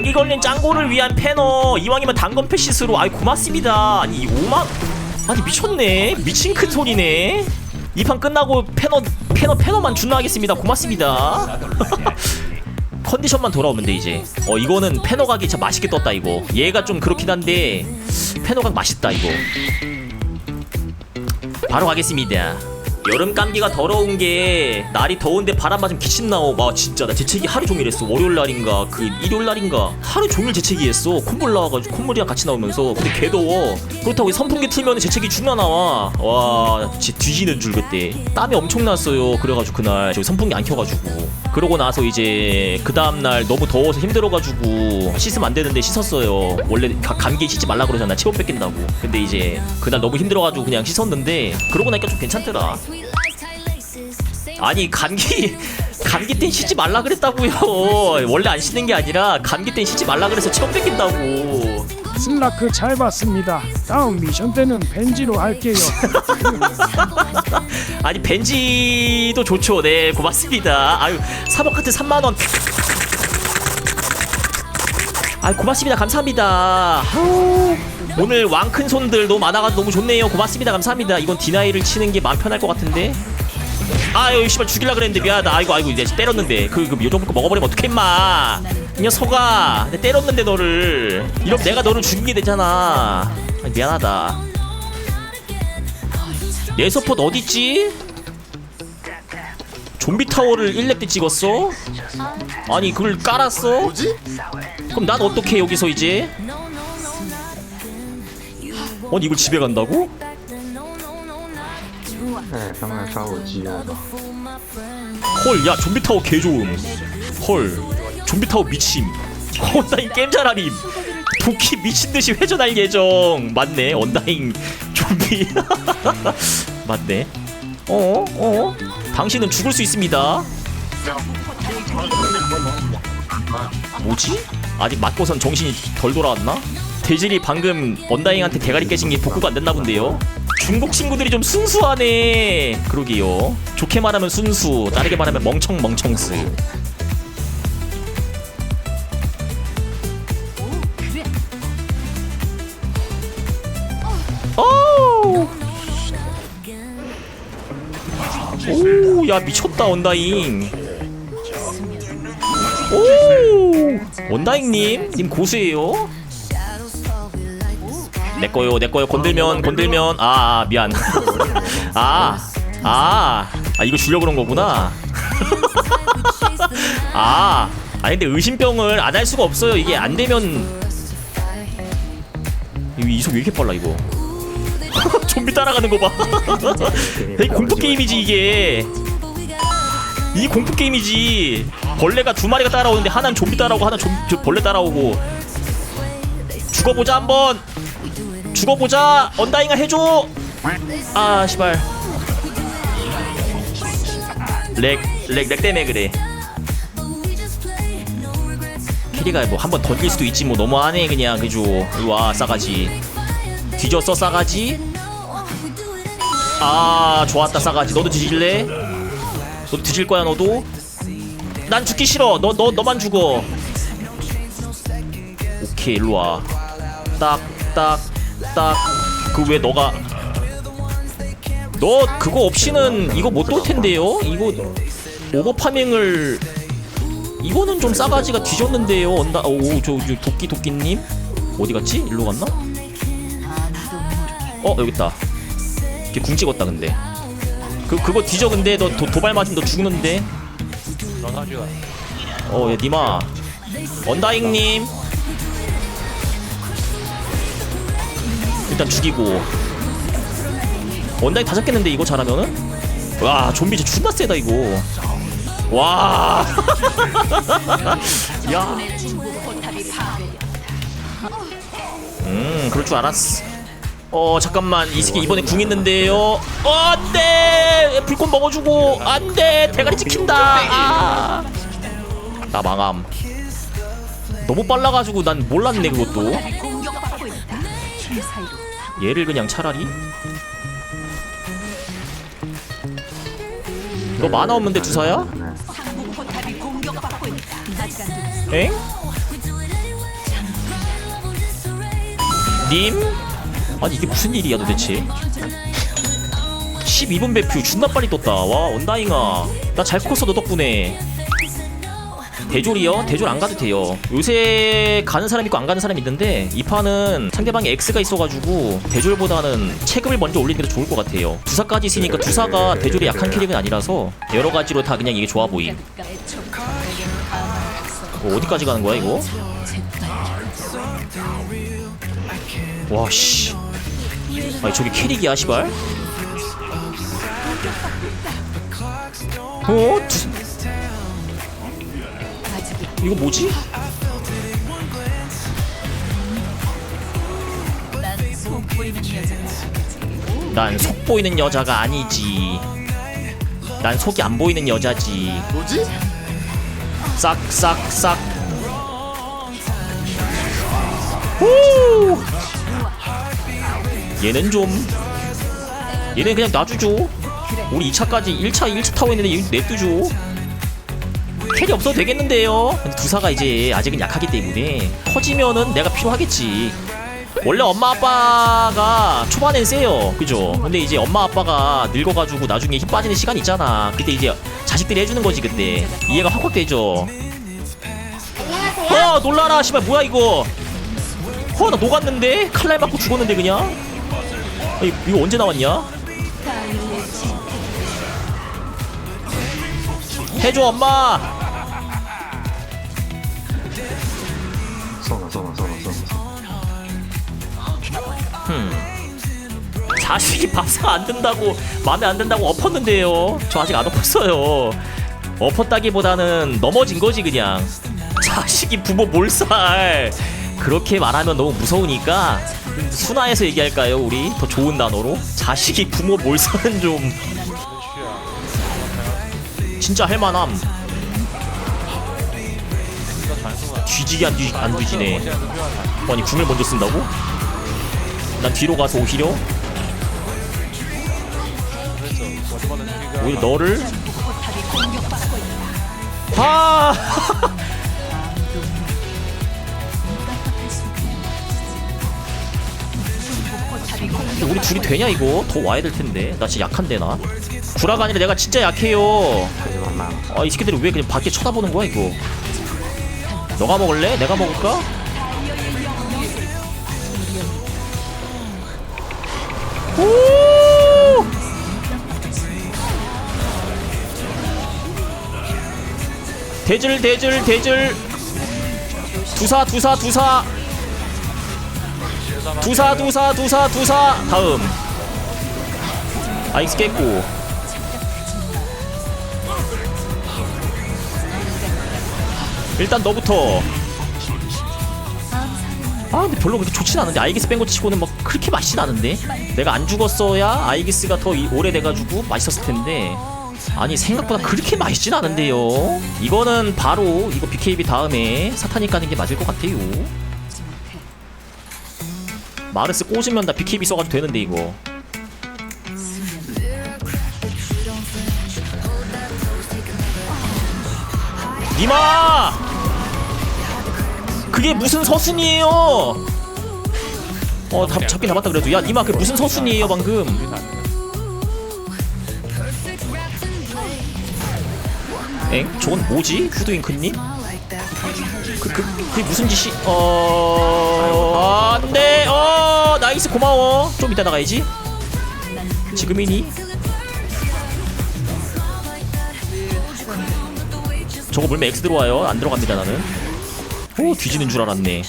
감기 걸린 짱구를 위한 패너. 이왕이면 당근 패시스로. 아이 고맙습니다. 아니 5만. 아니 미쳤네. 미친 큰 소리네. 이 판 끝나고 패너 패너 패너만 준나 하겠습니다. 고맙습니다. 컨디션만 돌아오면 돼 이제. 어 이거는 패너 각이 진짜 맛있게 떴다 이거. 얘가 좀 그렇긴 한데 패너 각 맛있다 이거. 바로 가겠습니다. 여름 감기가 더러운 게 날이 더운데 바람 맞으면 기침 나오고 아 진짜. 나 재채기 하루 종일 했어. 월요일 날인가 그 일요일 날인가. 하루 종일 재채기 했어. 콧물 나와가지고 콧물이랑 같이 나오면서. 근데 개 더워. 그렇다고 선풍기 틀면 재채기 죽나 나와. 와 진짜 뒤지는 줄 그때. 땀이 엄청 났어요. 그래가지고 그날 저기 선풍기 안 켜가지고. 그러고 나서 이제 그 다음 날 너무 더워서 힘들어가지고 씻으면 안 되는데 씻었어요. 원래 가- 감기 씻지 말라 그러잖아. 체온 뺏긴다고. 근데 이제 그날 너무 힘들어가지고 그냥 씻었는데 그러고 나니까 좀 괜찮더라 아니 감기 감기 땐 쉬지 말라 그랬다고요. 원래 안 쉬는 게 아니라 감기 땐 쉬지 말라 그래서 체온 뺏긴다고. 슬라크 잘 봤습니다. 다음 미션 때는 벤지로 할게요. 아니 벤지도 좋죠. 네 고맙습니다. 아유 사복 카트 3만 원. 아유 고맙습니다. 감사합니다. 아우, 오늘 왕큰 손들 너무 많아가지고 너무 좋네요. 고맙습니다. 감사합니다. 이건 디나이를 치는 게 마음 편할 것 같은데. 아유 씨발 죽일라 그랬는데 미안하다. 아이고 아이고 이제 때렸는데 그그 요정 거 먹어버리면 어떡해 임마. 이 녀석아, 내가 때렸는데 너를. 이러면 내가 너를 죽인 게 되잖아. 아, 미안하다. 내 서폿 어딨지? 좀비 타워를 1렙 때 찍었어? 아니 그걸 깔았어? 뭐지? 그럼 난 어떻게 여기서 이제? 아니 이걸 집에 간다고? 네, 병을 싸고 지어서. 헐, 야 좀비 타워 개 좋음. 헐, 좀비 타워 미침. 온다인 게임 잘하림. 도끼 미친 듯이 회전할 예정. 맞네, 온다인 좀비. 맞네. 어, 어. 당신은 죽을 수 있습니다. 뭐지? 아직 맞고선 정신이 덜 돌아왔나? 대질이 방금 언다잉한테 대가리 깨진 게 복구가 안 됐나 본데요. 중국 친구들이 좀 순수하네 그러게요 좋게 말하면 순수 다르게 말하면 멍청 멍청스 오! 오, 야 미쳤다 언다잉. 오, 언다잉님, 님 고수예요. 내 거요, 내 거요. 건들면, 건들면, 아, 아 미안. 아, 아, 아 이거 주려 고 그런 거구나. 아, 아니 근데 의심병을 안 할 수가 없어요. 이게 안 되면 이속 왜 이렇게 빨라 이거? 좀비 따라가는 거 봐. 이 공포 게임이지 이게. 이 공포 게임이지. 벌레가 두 마리가 따라오는데 하나는 좀비 따라오고 하나는 좀, 저 벌레 따라오고. 죽어보자 한번. 죽어보자. 언다잉아 해줘. 아 시발. 렉렉렉 때문에 그래. 캐리가 뭐 한번 던질 수도 있지 뭐 너무하네 그냥 그죠. 와 싸가지. 뒤졌어 싸가지. 아 좋았다 싸가지 너도 뒤질래? 너도 뒤질 거야 너도? 난 죽기 싫어 너 너 너, 만 죽어 오케이 일로 와 딱딱딱. 그 왜 너가. 너 그거 없이는 이거 못 돌 텐데요? 이거 오버 파밍을 이거는 좀 싸가지가 뒤졌는데요? 언다 오저 저, 도끼 도끼님? 어디 갔지? 일로 갔나? 어 여기 있다. 걔궁 찍었다 근데. 그 그거 뒤져 근데 너 도, 도발 맞으면 너 죽는데? 어 야 니마. 언다잉님 일단 죽이고. 언다잉 다 잡겠는데 이거 잘하면은? 와 좀비 진짜 존나 세다 이거. 와. 야. 음 그럴 줄 알았어. 어 잠깐만. 이 새끼 이번에 궁 있는데요. 어 안돼! 불꽃 먹어주고. 안돼! 대가리 찍힌다. 아. 나 망함. 너무 빨라가지고 난 몰랐네 그것도 얘를 그냥 차라리 너 만화 없는데 주사야? 엥? 님? 아니 이게 무슨 일이야 도대체 12분 배표 존나 빨리 떴다 와 언다잉아 나 잘 컸어 너 덕분에 대졸이요? 대졸 안 가도 돼요 요새 가는 사람 있고 안 가는 사람 있는데 이 판은 상대방에 X가 있어가지고 대졸보다는 체급을 먼저 올리는 게 더 좋을 것 같아요 두사까지 있으니까 두사가 대졸이 약한 캐릭은 아니라서 여러 가지로 다 그냥 이게 좋아 보임 어, 어디까지 가는 거야 이거? 와씨 아니 저기 캐릭이야 시발 어? 두... 이거 뭐지? 난 속 보이는 여자가 아니지. 난 속이 안 보이는 여자지. 뭐지? 싹싹싹. 후! 얘는 좀 얘는 그냥 놔주죠. 우리 2차까지 1차 1차 타고 있는데 얘 냅두죠 캐리 없어도 되겠는데요? 근데 두사가 이제 아직은 약하기 때문에 터지면은 내가 필요하겠지. 원래 엄마 아빠가 초반엔 세요. 그죠? 근데 이제 엄마 아빠가 늙어가지고 나중에 힘 빠지는 시간 있잖아. 그때 이제 자식들이 해주는 거지 그때. 이해가 확확 되죠? 어 놀라라. 씨발 뭐야 이거? 허나 녹았는데? 칼날 맞고 죽었는데 그냥? 아, 이- 이거 언제 나왔냐 해줘 엄마. 써놔 써놔 써놔 써놔 자식이 밥상 안 든다고 마음에 안 든다고 엎었는데요. 저 아직 안 엎었어요. 엎었다기보다는 넘어진 거지 그냥. 자식이 부모 몰살. 그렇게 말하면 너무 무서우니까 순화해서 얘기할까요 우리? 더 좋은 단어로? 자식이 부모 몰살은 좀 진짜 할만함. 뒤지게 안, 뒤지, 안 뒤지네. 아니 궁을 먼저 쓴다고? 난 뒤로 가서 오히려. 오히려 너를? 아! 우리 둘이 되냐 이거? 더 와야 될 텐데. 나 진짜 약한데 나? 구라가 아니라 내가 진짜 약해요. 아 이 새끼들이 왜 그냥 밖에 쳐다보는 거야 이거? 너가 먹을래? 내가 먹을까? 오! 대질 대질 대질. 두사 두사 두사. 두사 두사 두사 두사. 다음. 아이스 깼고 일단 너부터. 아 근데 별로 그렇게 좋진 않은데. 아이기스 뺀 거 치고는 막 그렇게 맛있진 않은데? 내가 안 죽었어야 아이기스가 더 이- 오래돼가지고 맛있었을 텐데. 아니 생각보다 그렇게 맛있진 않은데요? 이거는 바로 이거 BKB 다음에 사탄이 까는 게 맞을 것 같아요. 마르스 꽂으면 다 BKB 써가지고 되는데 이거. 니마 그게 무슨 서순이에요 어 잡, 잡긴 잡았다 그래도 야 니마 그게 무슨 서순이에요 방금 엥? 저건 뭐지? 휴드윙크님? 그, 그, 그게 무슨 짓이, 어, 안 돼, 어, 나이스, 고마워. 좀 이따 나가야지. 지금이니? 저거 물면 X 들어와요. 안 들어갑니다, 나는. 오 뒤지는 줄 알았네.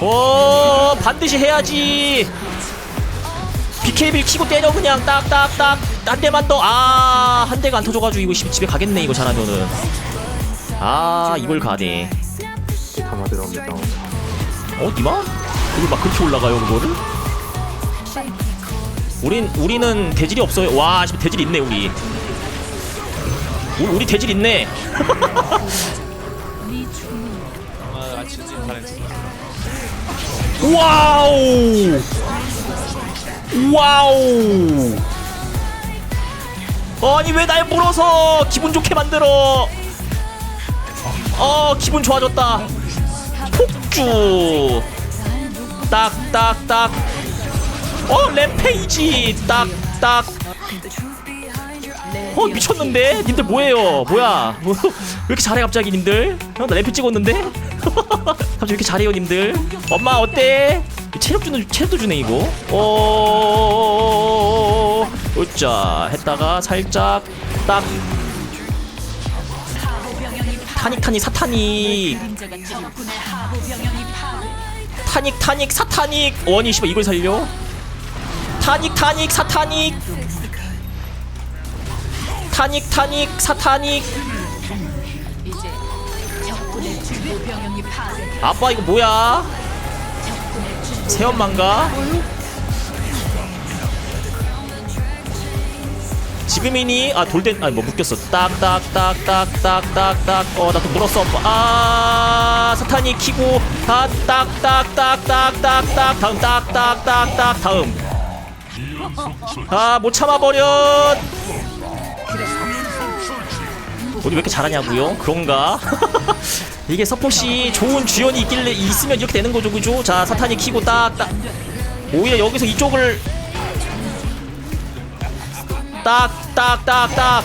오 반드시 해야지. BKB를 치고 때려 그냥. 딱딱딱. 한 대만 더아한 대가 안 터져가지고 이거 집에 가겠네 이거 자나조는 아 이걸 가네. 담아 들어옵니다. 어 니마? 그걸 막 그렇게 올라가요 그거를? 우린 우리는 대질이 없어요. 와 지금 대질 있네 우리, 우리 대질 있네. 와우! 와우! 아니 왜 날 물어서 기분 좋게 만들어? 어 기분 좋아졌다. 폭주. 딱딱딱 어 램페이지 딱딱 어 미쳤는데 님들 뭐예요 뭐야 뭐, 왜 이렇게 잘해 갑자기 님들 형 나 램페 찍었는데 갑자기 왜 이렇게 잘해요 님들. 엄마 어때? 체력 주는 체력도 주네 이거. 오 으짜 했다가 살짝 딱. 타닉 타닉 사타닉. 타닉 타닉 사타닉. 원이 씨발 이걸 살려? 타닉 타닉 사타닉. 타닉 타닉 사타닉 아빠 이거 뭐야 새엄마인가 지금이니 아 돌된 아니 뭐 묶였어 딱딱딱딱딱딱딱 어 나 또 물었어 아 사탄이 키고 다 딱딱딱딱딱딱 다음 딱딱딱딱 다음 아 못 참아버려 우리 왜 이렇게 잘하냐고요? 그런가? 이게 서폿이 좋은 주연이 있길래 있으면 이렇게 되는 거죠 그죠? 자 사탄이 키고 딱딱. 오히려 여기서 이쪽을 딱딱딱딱.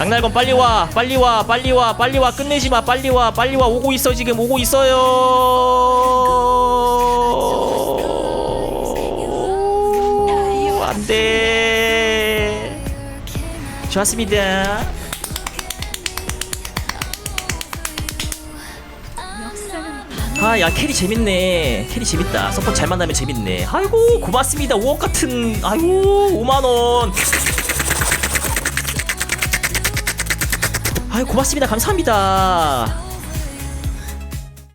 양날건 빨리 와 빨리 와 빨리 와 빨리 와. 끝내지 마 빨리 와 빨리 와. 오고 있어 지금. 오고 있어요. 안돼. 좋았습니다 아 야 캐리 재밌네. 캐리 재밌다. 서포트 잘 만나면 재밌네. 아이고 고맙습니다. 5억 같은 아이고 5만원. 아이 고맙습니다. 감사합니다